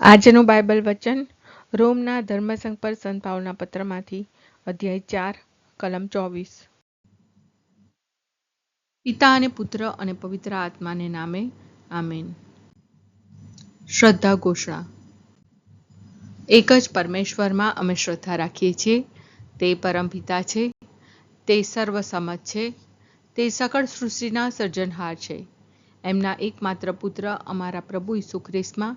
આજનું બાઇબલ વચન રોમના ધર્મસંઘ પર સંભાવના પત્રમાંથી અધ્યાય ચાર, કલમ ચોવીસ. પિતા અને પુત્ર અને પવિત્ર આત્માને નામે આમેન. શ્રદ્ધા ઘોષણા. એક જ પરમેશ્વરમાં અમે શ્રદ્ધા રાખીએ છીએ. તે પરમપિતા છે. તે સર્વસમત છે. તે સકળ સૃષ્ટિના સર્જનહાર છે. એમના એકમાત્ર પુત્ર અમારા પ્રભુ ઈસુ ખ્રિસ્તમાં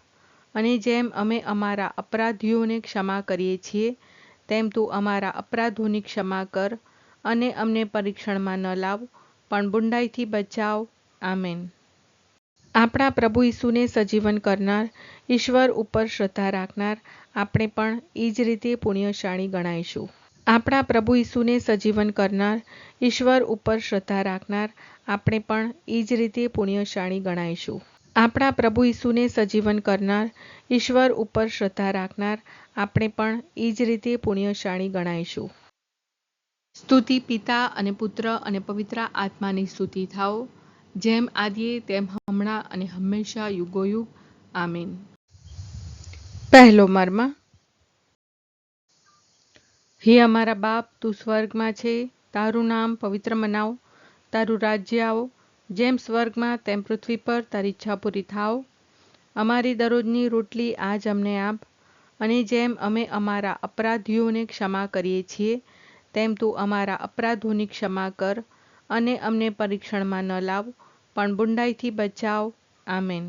અને જેમ અમે અમારા અપરાધીઓને ક્ષમા કરીએ છીએ, તેમ તું અમારા અપરાધોની ક્ષમા કર અને અમને પરીક્ષણમાં ન લાવ, પણ બુંડાઈથી બચાવ. આમેન. આપણા પ્રભુ ઈસુને સજીવન કરનાર, ઈશ્વર ઉપર શ્રદ્ધા રાખનાર, આપણે પણ એ જ રીતે પુણ્યશાળી ગણાઈશું. આપણા પ્રભુ ઈસુને સજીવન કરનાર, ઈશ્વર ઉપર શ્રદ્ધા રાખનાર, આપણે પણ એ જ રીતે પુણ્યશાળી ગણાઈશું. આપણા પ્રભુ ઈસુને સજીવન કરનાર, ઈશ્વર ઉપર શ્રદ્ધા રાખનાર, આપણે પણ એ જ રીતે પુણ્યશાળી ગણાઈશું. સ્તુતિ પિતા અને પુત્ર અને પવિત્ર આત્માની સ્તુતિ થાઓ, જેમ આદિએ તેમ હમણાં અને હંમેશા યુગોયુગ. આમીન. પહેલો મર્મ. હે અમારા બાપ, તું સ્વર્ગમાં છે, તારું નામ પવિત્ર મનાવ, તારું રાજ્ય આવો જેમ સ્વર્ગમાં તેમ પૃથ્વી પર તારી ઈચ્છા પૂરી થાવ અમારી દરરોજની રોટલી આજ અમને આપ. અને જેમ અમે અમારા અપરાધીઓને ક્ષમા કરીએ છીએ, તેમ તું અમારા અપરાધોની ક્ષમા કર અને અમને પરીક્ષણમાં ન લાવ, પણ બુંડાઈથી બચાવ. આમેન.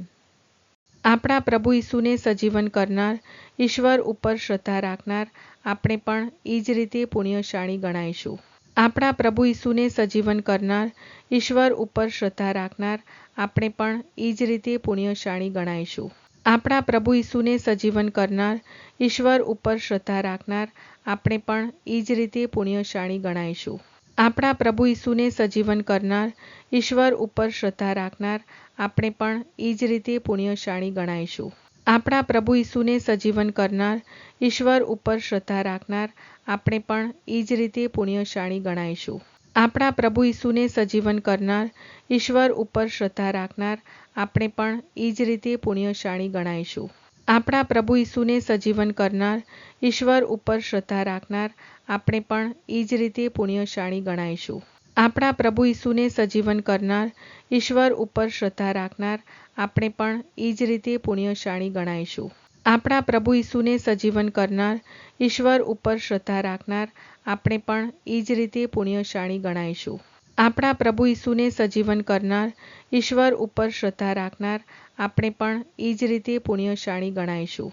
આપણા પ્રભુ ઈસુને સજીવન કરનાર, ઈશ્વર ઉપર શ્રદ્ધા રાખનાર, આપણે પણ એ જ રીતે પુણ્યશાળી ગણાઈશું. આપણા પ્રભુ ઈસુને સજીવન કરનાર, ઈશ્વર ઉપર શ્રદ્ધા રાખનાર, આપણે પણ એ જ રીતે પુણ્યશાળી ગણાઈશું. આપણા પ્રભુ ઈસુને સજીવન કરનાર, ઈશ્વર ઉપર શ્રદ્ધા રાખનાર, આપણે પણ એ જ રીતે પુણ્યશાળી ગણાઈશું. આપણા પ્રભુ ઈસુને સજીવન કરનાર, ઈશ્વર ઉપર શ્રદ્ધા રાખનાર, આપણે પણ એ જ રીતે પુણ્યશાળી ગણાઈશું. આપણા પ્રભુ ઈસુને સજીવન કરનાર, ઈશ્વર ઉપર શ્રદ્ધા રાખનાર, આપણે પણ એ જ રીતે પુણ્યશાળી ગણાઈશું. આપણા પ્રભુ ઈસુને સજીવન કરનાર, ઈશ્વર ઉપર શ્રદ્ધા રાખનાર, આપણે પણ એ જ રીતે પુણ્યશાળી ગણાઈશું. આપણા પ્રભુ ઈસુને સજીવન કરનાર, ઈશ્વર ઉપર શ્રદ્ધા રાખનાર, આપણે પણ એ જ રીતે પુણ્યશાળી ગણાઈશું. આપણા પ્રભુ ઈસુને સજીવન કરનાર, ઈશ્વર ઉપર શ્રદ્ધા રાખનાર, આપણે પણ એ જ રીતે પુણ્યશાળી ગણાઈશું. આપણા પ્રભુ ઈસુને સજીવન કરનાર, ઈશ્વર ઉપર શ્રદ્ધા રાખનાર, આપણે પણ એ જ રીતે પુણ્યશાળી ગણાઈશું. આપણા પ્રભુ ઈસુને સજીવન કરનાર, ઈશ્વર ઉપર શ્રદ્ધા રાખનાર, આપણે પણ એ જ રીતે પુણ્યશાળી ગણાઈશું.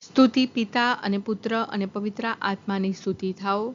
સ્તુતિ પિતા અને પુત્ર અને પવિત્ર આત્માની સ્તુતિ થાઓ.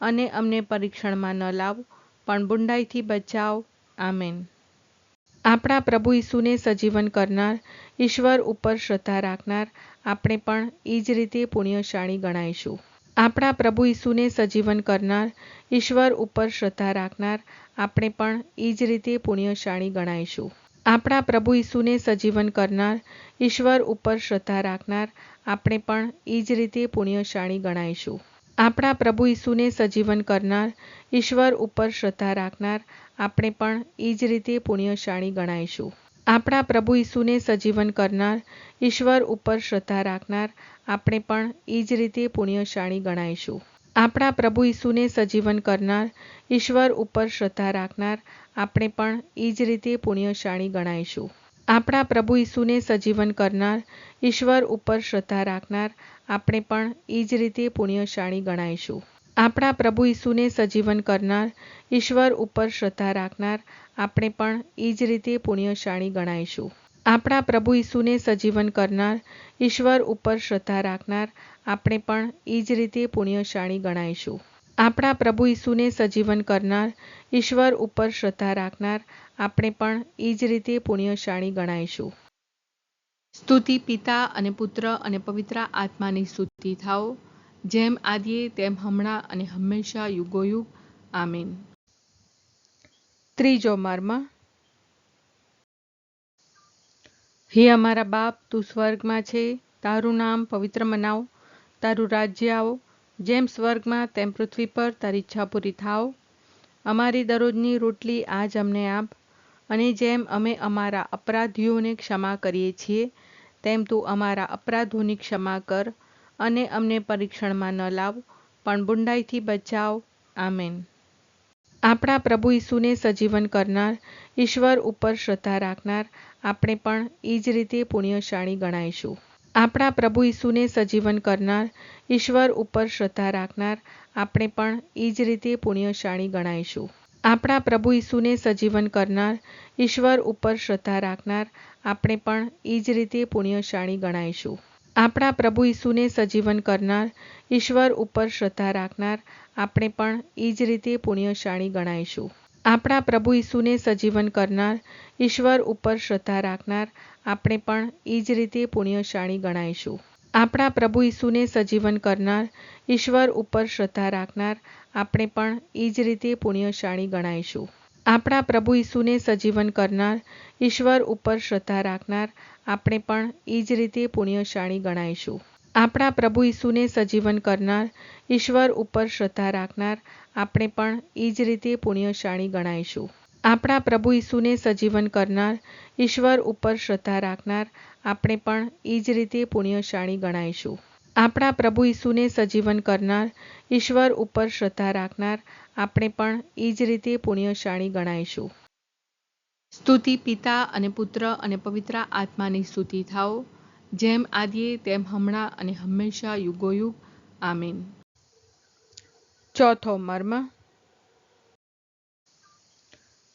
અને અમને પરીક્ષણમાં ન લાવ, પણ બુંડાઈથી બચાવ. આમેન. આપણા પ્રભુ ઈસુને સજીવન કરનાર, ઈશ્વર ઉપર શ્રદ્ધા રાખનાર, આપણે પણ એ જ રીતે પુણ્યશાળી ગણાઈશું. આપણા પ્રભુ ઈસુને સજીવન કરનાર, ઈશ્વર ઉપર શ્રદ્ધા રાખનાર, આપણે પણ એ જ રીતે પુણ્યશાળી ગણાઈશું. આપણા પ્રભુ ઈસુને સજીવન કરનાર, ઈશ્વર ઉપર શ્રદ્ધા રાખનાર, આપણે પણ એ જ રીતે પુણ્યશાળી ગણાઈશું. આપણા પ્રભુ ઈસુને સજીવન કરનાર, ઈશ્વર ઉપર શ્રદ્ધા રાખનાર, આપણે પણ એ જ રીતે પુણ્યશાળી ગણાઈશું. આપણા પ્રભુ ઈસુને સજીવન કરનાર, ઈશ્વર ઉપર શ્રદ્ધા રાખનાર, આપણે પણ એ જ રીતે પુણ્યશાળી ગણાઈશું. આપણા પ્રભુ ઈસુને સજીવન કરનાર, ઈશ્વર ઉપર શ્રદ્ધા રાખનાર, આપણે પણ એ જ રીતે પુણ્યશાળી ગણાઈશું. આપણા પ્રભુ ઈસુને સજીવન કરનાર, ઈશ્વર ઉપર શ્રદ્ધા રાખનાર, આપણે પણ એ જ રીતે પુણ્યશાળી ગણાઈશું. આપણા પ્રભુ ઈસુને સજીવન કરનાર, ઈશ્વર ઉપર શ્રદ્ધા રાખનાર, આપણે પણ એ જ રીતે પુણ્યશાળી ગણાઈશું. આપણા પ્રભુ ઈસુને સજીવન કરનાર, ઈશ્વર ઉપર શ્રદ્ધા રાખનાર, આપણે પણ એ જ રીતે પુણ્યશાળી ગણાઈશું. આપણા પ્રભુ ઈસુને સજીવન કરનાર, ઈશ્વર ઉપર શ્રદ્ધા રાખનાર આપણે પણ એ જ રીતે પુણ્યશાળી ગણાઈશું. સ્તુતિ પિતા અને પુત્ર અને પવિત્ર આત્માની સ્તુતિ થાઓ. જેમ આદિએ, તેમ હમણાં અને હંમેશા યુગોયુગ. આમીન. ત્રીજો મર્મ. હે અમારા બાપ, તું સ્વર્ગમાં છે. તારું નામ પવિત્ર મનાવ. તારું રાજ્ય આવો. જેમ સ્વર્ગમાં, તેમ પૃથ્વી પર તારી ઈચ્છા પૂરી થાવ અમારી દરરોજની રોટલી આજ અમને આપ. અને જેમ અમે અમારા અપરાધીઓને ક્ષમા કરીએ છીએ, તેમ તું અમારા અપરાધોની ક્ષમા કર અને અમને પરીક્ષણમાં ન લાવ, પણ બુંડાઈથી બચાવ. આમેન. આપણા પ્રભુ ઈસુને સજીવન કરનાર, ઈશ્વર ઉપર શ્રદ્ધા રાખનાર, આપણે પણ એ જ રીતે પુણ્યશાળી ગણાઈશું. આપણા પ્રભુ ઈસુને સજીવન કરનાર, ઈશ્વર ઉપર શ્રદ્ધા રાખનાર, આપણે પણ એ જ રીતે પુણ્યશાળી ગણાઈશું. આપણા પ્રભુ ઈસુને સજીવન કરનાર, ઈશ્વર ઉપર શ્રદ્ધા રાખનાર, આપણે પણ એ જ રીતે પુણ્યશાળી ગણાઈશું. આપણા પ્રભુ ઈસુને સજીવન કરનાર, ઈશ્વર ઉપર શ્રદ્ધા રાખનાર, આપણે પણ એ જ રીતે પુણ્યશાળી ગણાઈશું. આપણા પ્રભુ ઈસુને સજીવન કરનાર, ઈશ્વર ઉપર શ્રદ્ધા રાખનાર, આપણે પણ એ જ રીતે પુણ્યશાળી ગણાઈશું. આપણા પ્રભુ ઈસુને સજીવન કરનાર, ઈશ્વર ઉપર શ્રદ્ધા રાખનાર, આપણે પણ એ જ રીતે પુણ્યશાળી ગણાઈશું. આપણા પ્રભુ ઈસુને સજીવન કરનાર, ઈશ્વર ઉપર શ્રદ્ધા રાખનાર, આપણે પણ એ જ રીતે પુણ્યશાળી ગણાઈશું. આપણા પ્રભુ ઈસુને સજીવન કરનાર, ઈશ્વર ઉપર શ્રદ્ધા રાખનાર, આપણે પણ એ જ રીતે પુણ્યશાળી ગણાઈશું. આપણા પ્રભુ ઈસુને સજીવન કરનાર, ઈશ્વર ઉપર શ્રદ્ધા રાખનાર, આપણે પણ એ જ રીતે પુણ્યશાળી ગણાઈશું. આપણા પ્રભુ ઈસુને સજીવન કરનાર, ઈશ્વર ઉપર શ્રદ્ધા રાખનાર, આપણે પણ એ જ રીતે પુણ્યશાળી ગણાઈશું. સ્તુતિ પિતા અને પુત્ર અને પવિત્ર આત્માની સ્તુતિ થાઓ, જેમ આદિએ તેમ હમણાં અને હંમેશા યુગોયુગ. આમીન. ચોથો મર્મ.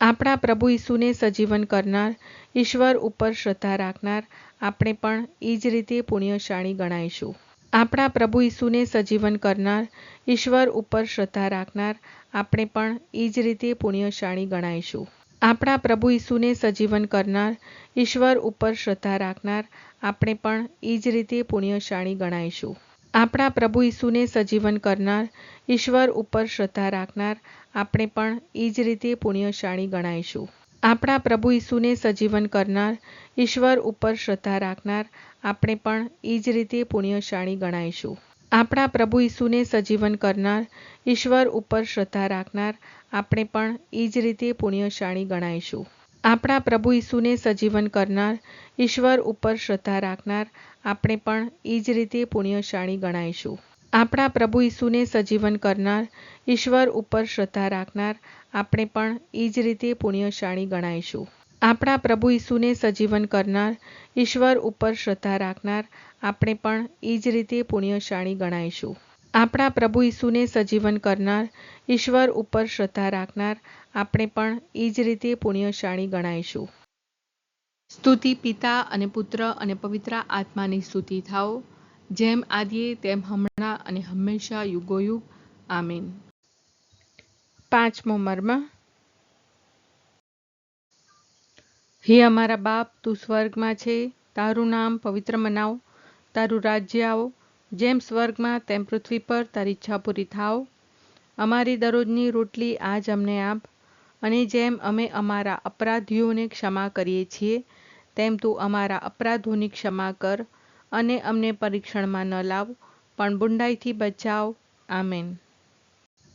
આપણા પ્રભુ ઈસુને સજીવન કરનાર, ઈશ્વર ઉપર શ્રદ્ધા રાખનાર, આપણે પણ એ જ રીતે પુણ્યશાળી ગણાઈશું. આપણા પ્રભુ ઈસુને સજીવન કરનાર, ઈશ્વર ઉપર શ્રદ્ધા રાખનાર, આપણે પણ એ જ રીતે પુણ્યશાળી ગણાઈશું. આપણા પ્રભુ ઈસુને સજીવન કરનાર, ઈશ્વર ઉપર શ્રદ્ધા રાખનાર, આપણે પણ એ જ રીતે પુણ્યશાળી ગણાઈશું. આપણા પ્રભુ ઈસુને સજીવન કરનાર, ઈશ્વર ઉપર શ્રદ્ધા રાખનાર, આપણે પણ એ જ રીતે પુણ્યશાળી ગણાઈશું. આપણા પ્રભુ ઈસુને સજીવન કરનાર, ઈશ્વર ઉપર શ્રદ્ધા રાખનાર, આપણે પણ એ જ રીતે પુણ્યશાળી ગણાઈશું. આપણા પ્રભુ ઈસુને સજીવન કરનાર, ઈશ્વર ઉપર શ્રદ્ધા રાખનાર, આપણે પણ એ જ રીતે પુણ્યશાળી ગણાઈશું. આપણા પ્રભુ ઈસુને સજીવન કરનાર, ઈશ્વર ઉપર શ્રદ્ધા રાખનાર, આપણે પણ એ જ રીતે પુણ્યશાળી ગણાઈશું. આપણા પ્રભુ ઈસુને સજીવન કરનાર, ઈશ્વર ઉપર શ્રદ્ધા રાખનાર, આપણે પણ એ જ રીતે પુણ્યશાળી ગણાઈશું. આપણા પ્રભુ ઈસુને સજીવન કરનાર, ઈશ્વર ઉપર શ્રદ્ધા રાખનાર, આપણે પણ એ જ રીતે પુણ્યશાળી ગણાઈશું. આપણા પ્રભુ ઈસુને સજીવન કરનાર, ઈશ્વર ઉપર શ્રદ્ધા રાખનાર, આપણે પણ એ જ રીતે પુણ્યશાળી ગણાઈશું. સ્તુતિ પિતા અને પુત્ર અને પવિત્ર આત્માની સ્તુતિ થાઓ. જેમ આદિએ, તેમ હમણાં અને હંમેશા યુગોયુગ. આમીન. પાંચમો મર્મ. હે અમારા બાપ, તું સ્વર્ગમાં છે. તારું નામ પવિત્ર મનાવ. તારું રાજ્ય આવો. જેમ સ્વર્ગમાં તેમ પૃથ્વી પર તારી ઈચ્છા પૂરી થાવ. અમારી દરરોજની રોટલી આજ અમને આપ. અને જેમ અમે અમારા અપરાધીઓને ક્ષમા કરીએ છીએ, તેમ તું અમારા અપરાધોની ક્ષમા કર અને અમને પરીક્ષણમાં ન લાવ, પણ બુંડાઈથી બચાવ. આમેન.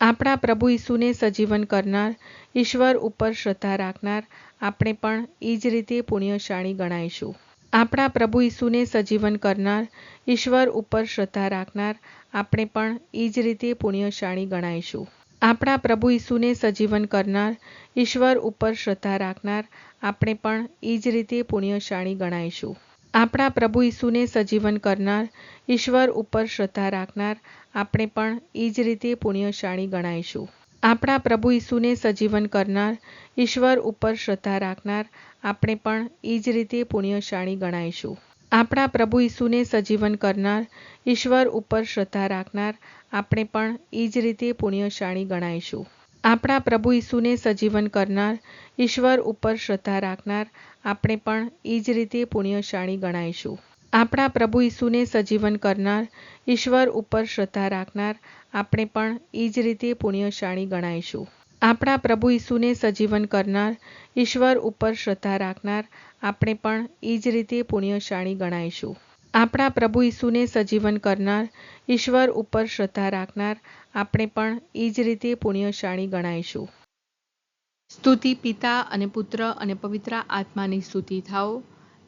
આપણા પ્રભુ ઈસુને સજીવન કરનાર, ઈશ્વર ઉપર શ્રદ્ધા રાખનાર, આપણે પણ એ જ રીતે પુણ્યશાળી ગણાઈશું. આપણા પ્રભુ ઈસુને સજીવન કરનાર, ઈશ્વર ઉપર શ્રદ્ધા રાખનાર, આપણે પણ એ જ રીતે પુણ્યશાળી ગણાઈશું. આપણા પ્રભુ ઈસુને સજીવન કરનાર, ઈશ્વર ઉપર શ્રદ્ધા રાખનાર, આપણે પણ એ જ રીતે પુણ્યશાળી ગણાઈશું. આપણા પ્રભુ ઈસુને સજીવન કરનાર, ઈશ્વર ઉપર શ્રદ્ધા રાખનાર, આપણે પણ એ જ રીતે પુણ્યશાળી ગણાઈશું. આપણા પ્રભુ ઈસુને સજીવન કરનાર, ઈશ્વર ઉપર શ્રદ્ધા રાખનાર, આપણે પણ એ જ રીતે પુણ્યશાળી ગણાઈશું. આપણા પ્રભુ ઈસુને સજીવન કરનાર, ઈશ્વર ઉપર શ્રદ્ધા રાખનાર, આપણે પણ એ જ રીતે પુણ્યશાળી ગણાઈશું. આપણા પ્રભુ ઈસુને સજીવન કરનાર, ઈશ્વર ઉપર શ્રદ્ધા રાખનાર, આપણે પણ એ જ રીતે પુણ્યશાળી ગણાઈશું. આપણા પ્રભુ ઈસુને સજીવન કરનાર, ઈશ્વર ઉપર શ્રદ્ધા રાખનાર, આપણે પણ એ જ રીતે પુણ્યશાળી ગણાઈશું. આપણા પ્રભુ ઈસુને સજીવન કરનાર, ઈશ્વર ઉપર શ્રદ્ધા રાખનાર, આપણે પણ એ જ રીતે પુણ્યશાળી ગણાઈશું. આપણા પ્રભુ ઈસુને સજીવન કરનાર, ઈશ્વર ઉપર શ્રદ્ધા રાખનાર, આપણે પણ એ જ રીતે પુણ્યશાળી ગણાઈશું. સ્તુતિ પિતા અને પુત્ર અને પવિત્ર આત્માની સ્તુતિ થાઓ.